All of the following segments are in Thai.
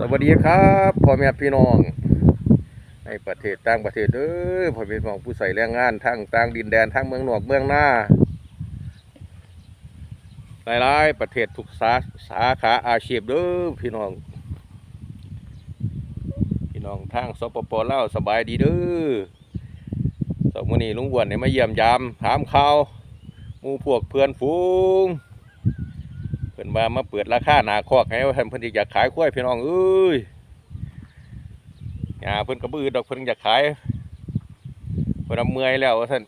สวัสดีครับพ่อแม่พี่น้อง ในประเทศต่างประเทศเด้อพ่อแม่พี่น้องผู้ใส่แรงงานทั้งต่างดินแดนทั้งเมืองนอกเมืองหน้าหลายๆประเทศทุกสาสาขาอาชีพเด้อพี่น้อง พี่น้องทางสปปลาวสบายดีเด้อสมอนี้ลุงวนเนี่ยมาเยี่ยมยามถามข่าวมูพวกเพื่อนฝูง พิ่นมามาเปิดราคาหนาคอกให้ว่าท่านเพิ่นอยากขายควายพี่น้องเอ้ยหาเพิ่นก็บ่อืดดอกเพิ่นอยากขายเพิ่นเอาเมื่อยแล้วว่าท่าน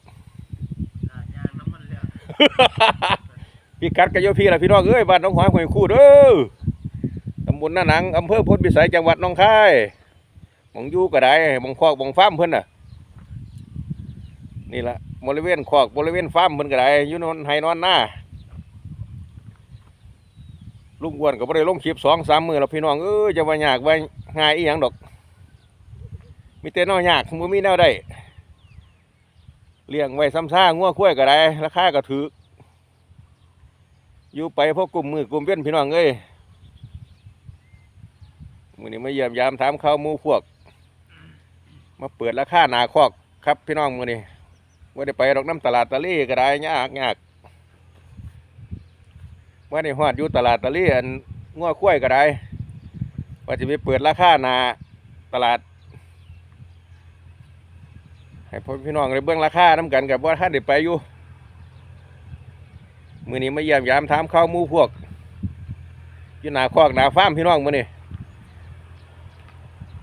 ยางน้ำมันแล้วพี่กัดกันโยพี่ล่ะพี่น้องเอ้ยบ้านหน้องหอยห้วยคู่เด้อตำบลนาหนังอำเภอพลพิสัยจังหวัดหนองคายหมองอยู่ก็ได้หมองคอกหมองฟาร์มเพิ่นน่ะ นี่ละบริเวณคอกบริเวณฟาร์มเพิ่นก็ได้อยู่นอนไห้นอนหน้า ลุงอ้วนก็บ่ได้ลงคลิปสองสามมือแล้วพี่น้องเอ้ยจะว่ายากว่าง่ายอีหยังดอก มีแต่แนวยากบ่มีแนวได้เลี้ยงไว้ซ้ำซ่างัวควายก็ได้ราคาก็ถูกอยู่ไปพราะกลุ่มมือกลุ่มเว้นพี่น้องเอ้ยมือนี้มาเยี่ยมยามถามข่าวมูพวก มาเปิดราคาหนาคอกครับพี่น้องมือนี้ว่าได้ไปดอกน้ำตลาดตะลี่ก็ได้ยากยาก ว่าได้ฮอดอยู่ตลาดตะลี่อันงัวคุ้ยก็ได้ว่าจะไปเปิดราคาหนาตลาด ให้พ่อพี่น้องได้เบื้องราคาน้ำกันกับว่าท่านได้ไปอยู่มือนี้มาเยี่ยมยามถามข้าวมูพวกอยู่หนาคอกหนาฟาร์มพี่น้องมือนี้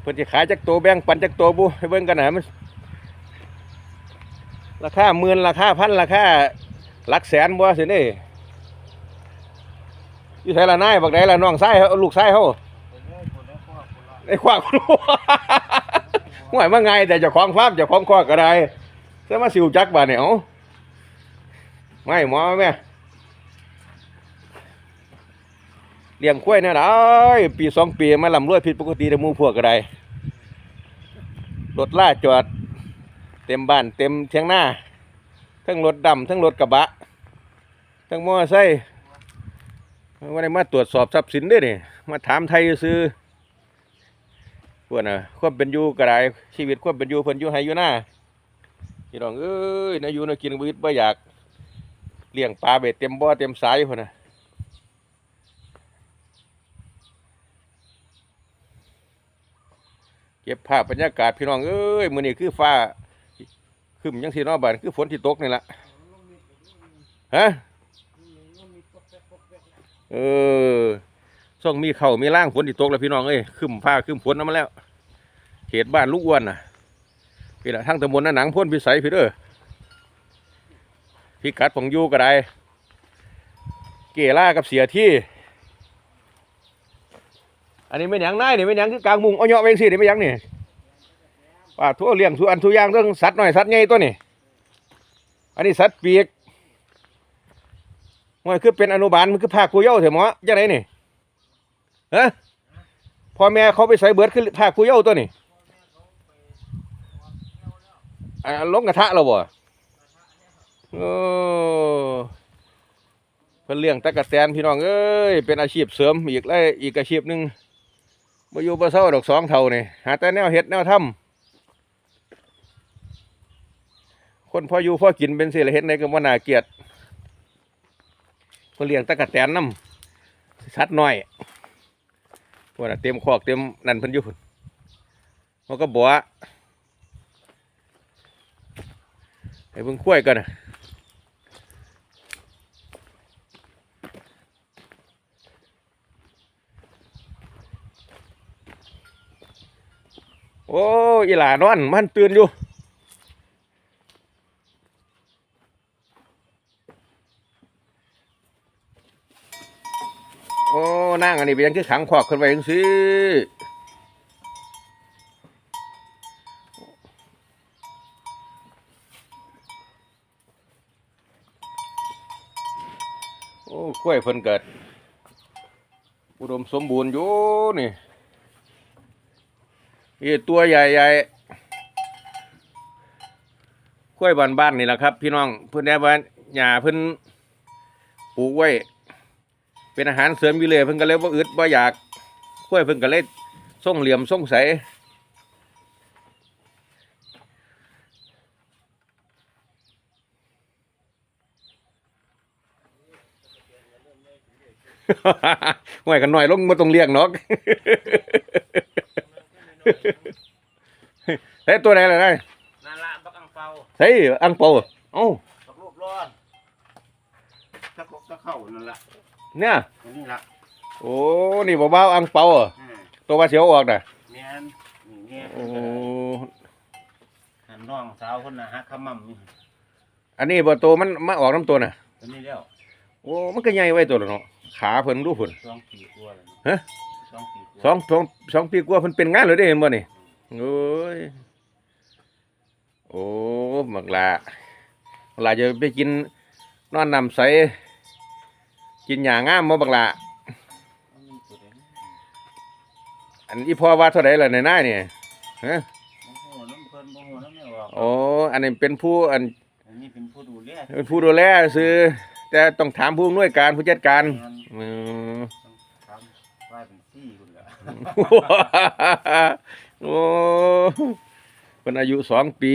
เพิ่นจะขายจักโตวแบ่งปันจักโตวบุให้เบิ่งกันหนะมันราคาหมื่นราคาพันราคาหลักแสนบ่สินี่ อยู่ไสละนายบักใดละน้องชายเฮาลูกชายเฮาไอ้ขวากรู้ห่วยมาไงแต่เจ้าของฟาร์มเจ้าของคอกก็ได้จะมาสิวจักบ่เนี่ยเอ้าไม่หมอแม่เลี้ยงกล้วยเนี่ยนะปีสองปีมาลำรวยผิดปกติแต่มูพวกก็ได้รถล่าจอด เต็มบ้านเต็มเทียงหน้า ทั้งรถดำทั้งรถกระบะ ทั้งมอไซค์ ว่าได้มาตรวจสอบทรัพย์สินด้วยนี่มาถามไทยซื้อพวกน่ะความเป็นอยู่ก็ได้ชีวิตความเป็นอยู่เพิ่นอยู่ให้อยู่หน้าพี่น้องเอ้ยนาอยู่นากินวิตบ่อยากเลี้ยงปลาเบ็ดเต็มบ่อเต็มสายพุ่นน่ะเก็บภาพบรรยากาศพี่น้องเอ้ยมื้อนี้คือฟ้าครึมจังซี่เนาะบัดคือฝนที่ตกนี่แหละฮะ เออส่องมีเข้ามีล่างฝนที่ตกแล้วพี่น้องเอ้ยครึมฟ้าครึมฝนนำมาแล้วเขตบ้านลูกอ้วนน่ะพี่ละทั้งตำบลนาหนังพ่นพิสัยพี่เด้อพี่กัดของยูก็ได้ เกล่ากับเสียที่ อันนี้ไม่หยังนายนี่ไม่หยังคือกลางมุงเอาเหยาะไปสินี่ไม่หยังนี่ว่าทั่วเลี้ยงทุอันทุอย่างเรื่องสัตว์หน่อยสัตว์ใหญ่ตัวนี่อันนี้สัตว์ปีก มันคือเป็นอนุบาลมันคือภาคกูเย้าเถอะหมอจังไรนี่ฮะพ่อแม่เขาไปใส่เบิดคือภาคกูเย้าตัวนี่อ่าลงกระทะเราบ่โอ้เพิ่นเลี้ยงตะกะแตนพี่น้องเอ้ยเป็นอาชีพเสริมอีกแล้วอีกอาชีพหนึ่งมาอยู่บ่เศร้าดอกสองเท่านี่หาแต่แนวเห็ดแนวทำคนพออยู่พอกินเป็นสิละเห็ดในก็บ่านาเกลีย ดคนเลี้ยงตะกะแตนน้ำสัตว์น้อยพวกน่ะเต็มคอกเต็มนั่นเพิ่นอยู่พุ่นมันก็บัวให้เพิ่งคุ้ยกันนะโอ้อีหลานอนมันตื่นอยู่ โอ้ นั่งอันนี้เป็นยังคือขังขอกขึ้นไปจังสิโอ้กล้วยเพิ่นเกิด อุดมสมบูรณ์อยู่นี่นี่ตัวใหญ่ๆกล้วยบ้านๆนี่แหละครับ พี่น้องเพิ่อนได้ว่าหญ้าเพิ่นปลูกไว้ เป็นอาหารเสริมอยู่เลยเพิ่นก็เลยว่าอึดว่าอยากกล้วยเพิ่นก็เลยส่งเหลี่ยมส่งใสห่วยกันหน่อยลงมาตรงเรียกนกเฮ้ยตัวไหนล่ะนายนั่นละบักอังเปาเฮ้ยอังเปาเอ้าบักรูปร้อนตะกกตะเข้านั่นละ เนี่ยอันนี้ละโอ้นี่บ่บ้าวอังเปาอะอืมตัวว่าเสียวออกน่ะแม่นนี่แม่โอ้หันน้องสาวคนน่ะฮักขมั่มนี่อันนี้บ่ตัวมันมาออกน้ำตัวน่ะ ตัวนี้แล้วโอ้มันก็ใหญ่ไว้ตัวละเนาะขาเพิ่นดูเพิ่น สองปีกว่าแล้วฮะ สองปีกว่าสองสองสองปีกว่าเพิ่นเป็นงานเลยได้เห็นบ่นี่โอ้ยโอ้บักลาบักลาจะไปกินนอนน้ำใส กินหญ้างามบ่บักลาอันนี้ตัวเด่นอันอีพ่อว่าเท่าใดล่ะในหน้านี่ฮะบ่ฮู้น้ำเพิ่นบ่ฮู้น้ำแม่ว่าโอ้อันนี้เป็นผู้อันอันนี้เป็นผู้ดูแลเป็นผู้ดูแลซื้อแต่ต้องถามผู้อำนวยการผู้จัดการงานอืมต้องทำว่าเป็นซี่คุณละโอ้เป็นอายุสองปี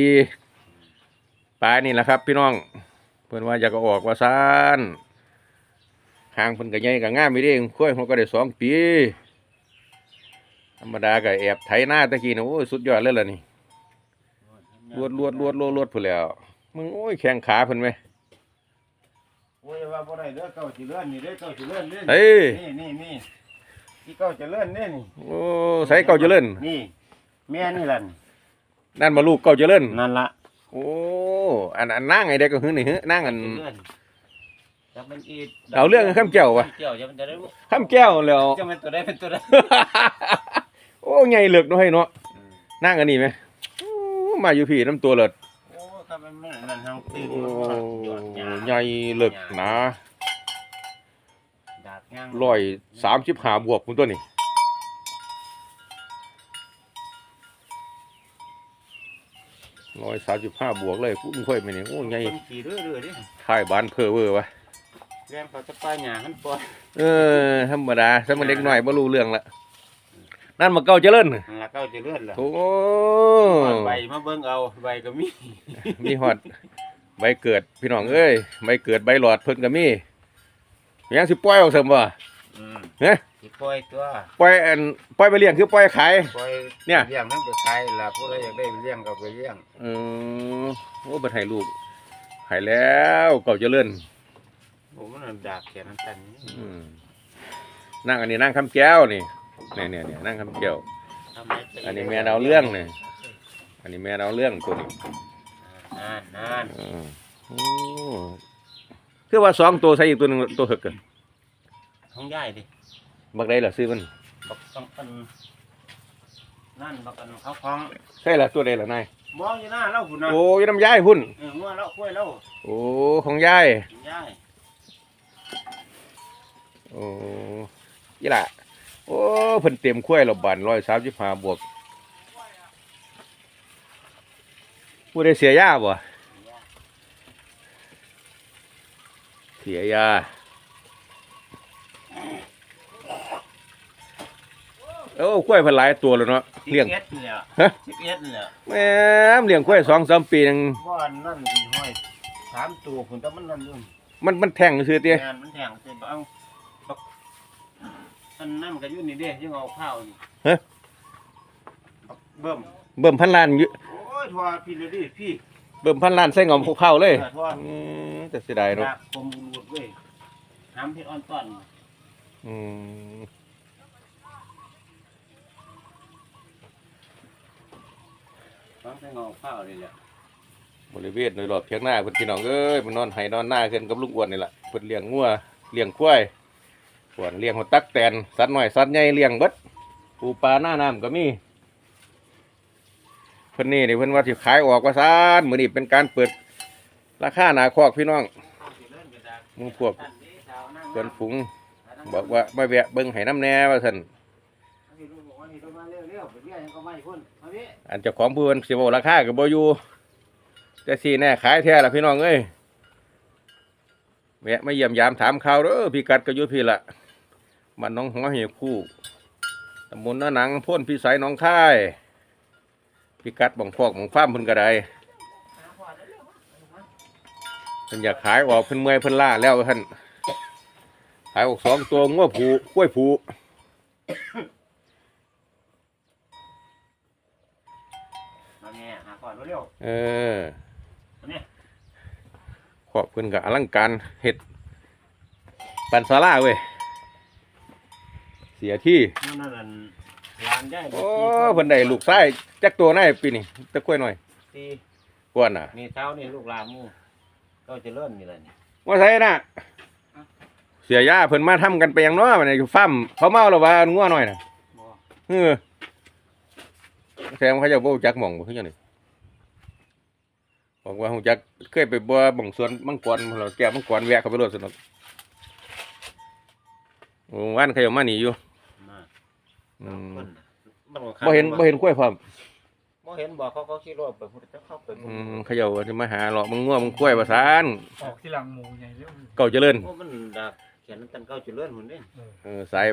ปลายนี่แหละครับ พี่น้องเพิ่นว่าอยากเอาออกว่าซาน หางเพิ่นก็ใหญ่ก็งามไปเด้ค่อยเขาก็ได้สองปี ธรรมดาก็แอบไถหน้าตะกี้นะโอ้ยสุดยอดเลยล่ะนี่ลวดลวดลวดลวดลวดพุ่นแล้วมึงโอ้ยแข้งขาเพิ่นไหมโอ้ยว่าบ่ได้เด้อเก้าสิเลื่อนนี่เด้อเก้าสิเลื่อนนี่เฮ้ยนี่นี่นี่ที่เก้าจะเลื่อนนี่นี่โอ้ใส่เก่าจะเจริญนี่แม่นี่ล่ะนั่นมาลูกเก่าจะเจริญนั่นละโอ้อันอันนั่งไงเด็กก็หือนี่หือนั่งอัน จะเป็นอีดเอาเรื่องกับข้ามแก้ววะ ข้ามแก้วจะมันจะได้รู้ข้ามแก้วแล้ว จะเป็นตัวใดเป็นตัวใดโอ้ใหญ่เหลือกเน้อยเนาะนั่งอันนี้ไหมอู้มาอยู่พี่น้ำตัวเลิศโอ้ถ้ามันไม่นั่นทางตื่นโอ้หยอดหยาใหญ่เหลือกหนาดาดย่างร้อยสามสิบห้าบวกคุณตัวนี้ร้อยสามสิบห้าบวกเลยคุณค่อยไปนี่โอ้ใหญ่คนขี่เรื่อยๆดิท้ายบ้านเพอเวอร์วะ แรงเขาจะป้ายหยาหันปล่อยเออธรรมดาถ้ามันเล็กหน่อยไม่รู้เรื่องละนั่นมาเก่าเจริญน่ะนั่นละเก้าจะเลื่อนล่ะโอ้ใบมาเบิ่งเอาใบก็มีมีฮอดใบเกิดพี่น้องเอ้ยใบเกิดใบหลอดเพิ่นก็มียังสิปล่อยออกเสมบ่อืมเฮ้ยสิปล่อยตัวปล่อยอันปล่อยไปเลี้ยงคือปล่อยขาย ปล่อยเนี่ย เลี้ยงทั้งไปขายล่ะผู้ใดอยากได้เลี้ยงก็ไปเลี้ยง เออโอ้เบิดให้ลูกให้แล้วเก่าเจริญ ผมมันนะดากแขนน้ำตันนี่อืมนั่งอันนี้นั่งคำแก้วนี่เนี่ยเนี่ยเนี่ยนั่งคำแก้ว ทำไมจะอันนี้แม่ดาวเรื่องนี่อันนี้แม่เราเรื่องตัวนี้นานนานอืมโอ้คือว่าสองตัวใส่อีกตัวหนึงตัวหึกกันท้องใหญ่ดิ บักได้ล่ะซื้อมันบักต้องกันนั่นบักกันเขาคล้องใช่ล่ะตัวใดล่ะนายมองอยู่หน้าเล่าหุ่นนะโอ้ยน้ำยายพุ่นเอองัวเล่าคุ้ยเล่าโอ้ของยายใหญ่ โอ้ยี่ล่ะโอ้เพิ่นเต็มขั้วยเราบันร้อยสามสิบห้าบวกผู้ได้เสียยาบ่เสียยาโอ้ขั้วยเพิ่นหลายตัวแล้วเนาะเลี้ยงสิบเอ็ดเนี่ยฮะสิบเอ็ดเนี่ยแหม่เลี้ยงขั้วยสองสามปีนึงบ้านนั่นห้อยสามตัวคุณแต่มันนั่นอยู่มันมันแท่งซื่อเตี้ย งานมันแข็งเต็มเอาบัก อันนั่นก็อยู่นี่เด้ยังเอาข้าวนี่ฮะบักเบิ่มเบิ่มพันล้านอยู่โอ้ยทัวพี่เลยดิพี่เบิ่มพันล้านใส่งอมข้าวเลยออทัวอืมแต่เสียดายเนาะดากคมบุญเว้ยน้ำที่อ่อนต้อนอืมฟังแต่เงาข้าวเลยแหละบริเวณโดยรอบเพียงหน้าเพิ่นพี่น้องเอ้ยมันนอนไห้นอนหน้าขึ้นกับลุงอ้วนนี่แหละเพิ่นเลี้ยงงัวเลี้ยงควาย ส่วนเลี้ยงหัวตักแตนสัตว์น้อยสัตว์ใหญ่เลี้ยงเบิดปูปลาหน้าน้ำก็มีเพิ่นนี่นี่เพิ่นว่าสิขายออกว่าซานมือนี้เป็นการเปิดราคาหนาคอกพี่น้องมึงพวกเพิ่นฝูงบอกว่ามาแวะเบิ่งให้น้ำแน่ว่าซั่นอันเจ้าของผู้เพิ่นสิเว้าราคาก็บ่อยู่แต่สิแน่ขายแท้ละพี่น้องเอ้ยแวะมาเยี่ยมยามถามข่าวเด้อพี่กัดก็อยู่พี่ละ มันน้องหัวเหี่ยคู่ตำบลนาหนังพ่นพิสัยหน้องค่ายพิกัดบ่องพอกบ่องฟ้าร์มเพิ่นก็ได้เพิ่นอยากขายออกเพิ่นเมื่อยเพิ่นล่าแล้วท่านขายออกสองตัวงัวผูกล้วยผูมาแง่หาก่อนเร็วเออๆอันนี้ขอบเพิ่นก็อลังการเฮ็ดปันศาลาเว้ยเสียที่นั่นนั่นนั่นร้านได้โอ้เพิ่นได้ลูกชายจักตัวไหนปีนี้ตะกล้วยหน่อยตีกวนน่ะนี่เช้านี่ลูกหลานหมู่ก็จะเลิ่นนี่แหละนี่ว่าไสน่ะเสียย่าเพิ่นมาทำกันไปยังน้อมันนี่ฟ้าร์มเขาเมาแล้วว่างัวหน่อยน่ะบ่เออแซมเขาเจะบ่รู้จักหม่องบ่คือจังได๋บอกว่าฮู้จักเคยไปบ่บ่งสวนมังกรพุ่นแล้วแก้วมังกรแวะเข้าไปรถสนุกโอ้วันเขาเอามานี่อยู่มา อืมเพิ่นน่ะมันก็ขาดบ่เห็นบ่เห็นกล้วยพร้อมบ่เห็นบ่เขาเขาขี่รถไปพุ่นจะเข้าไปพุ่นอืมเขาเจ้าจะมาหาเลาะมึงงัวมึงกล้วยว่าซานออกที่หลังหมูใหญ่เร็วเก่าเจริญโอ้มันดักเขียนตันเก้าจะเลื่อนหุ่นเด้เออสาย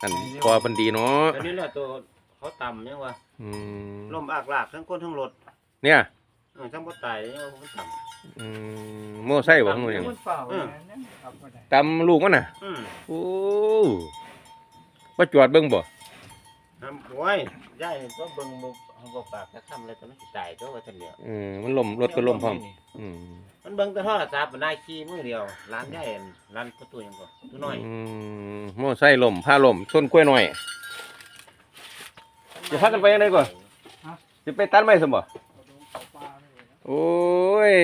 อันพอเพิ่นดีเนาะตอนนี้แหละตัวเขาต่ำยังวะอืมลมอากลากทั้งคนทั้งรถเนี่ย เออทั้งบ่ตายยังว่ามันต่อืมโม่ไส้บ่ของมึงหยังมันเปล่าเนี่ยนั่นครับบ่ได้ตำลูกมันน่ะำอืมโอ้ ว่าจอดเบิ่งบ่น้ำโอ้ยยายนี่ตัวเบิ่งบ่เฮาบ่ปากจะทำอะไรตัวมันสิตายตัวว่าซั่นเดียวเออมันล่มรถก็ล่มพร้อมอืมมันเบิ่งแต่โทรศัพท์มันได้ขี่มือเดียวร้านยายอันร้านประตูหยังบ่ตัวน้อยอืมโม่ไส้ล่มผ้าล่มชนกล้วยหน่อยจะพากันไปยังไงก่อน สิไปตัดไม้ซั่นบ่เอาลงเอาปลาเลยนะโอ้ย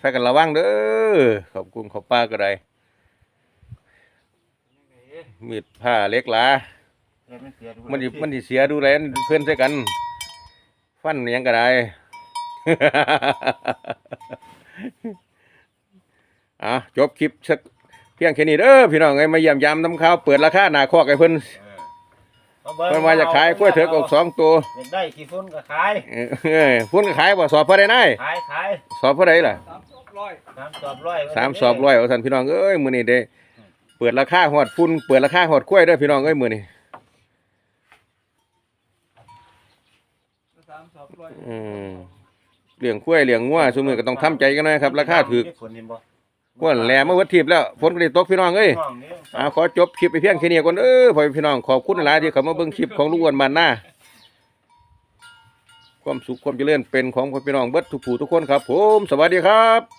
พากันระวังเด้อขอบคุณขอบป้าก็ได้ยังไงเอ๊ะ มีดผ้าเหล็กหลาเฮ็ดมันเสียดูมันสิมันสิเสียดูแลเพื่อนใส่กัน ฟันหยังก็ได้ อะจบคลิปสักเพียงแค่นี้เด้อพี่น้องไอ้ยมาเยี่ยมยามน้ำข้าวเปิดราคาหน้าคอกไอ้เพิ่นเออมาบิ่งเพิ่นว่าจะขายกล้วยเถือกออกสองตัวอยากได้กี่ฟุ้นก็ขายเออเอ้ยพุ่นก็ขายบ่สอบเท่าใดนายขายขายสอบเท่าใดล่ะสามสองร้อยสามสอบร้อยสามสอบร้อยเอาท่านพี่น้องเอ้ยมื้อนี้ได้ เปิดราคาฮอดพุ่นเปิดราคาฮอดกล้วยด้อพี่น้องเอ้ยมือนี้สามสองร้อยอืมเลี้ยงกล้วยเลี้ยงงัวซุมือก็ต้องทำใจกันหนะครับ ราคาถูกฝนเห็นบ่กวนแหลมาวิดทีบแล้วฝนก็ได้ตกพี่น้องเอ้ย ห้องนี้อ่าขอจบคลิปไปเพียงแค่นี้ก่อนเออพ่อแม่พี่น้องขอบคุณหลายที่เขามาเบิ่งคลิปของลุงอ้วนบ้านหน้าความสุขความเจริญเป็นของพ่อพี่น้องเบิดทุกผู้ทุกคนครับ ผมสวัสดีครับ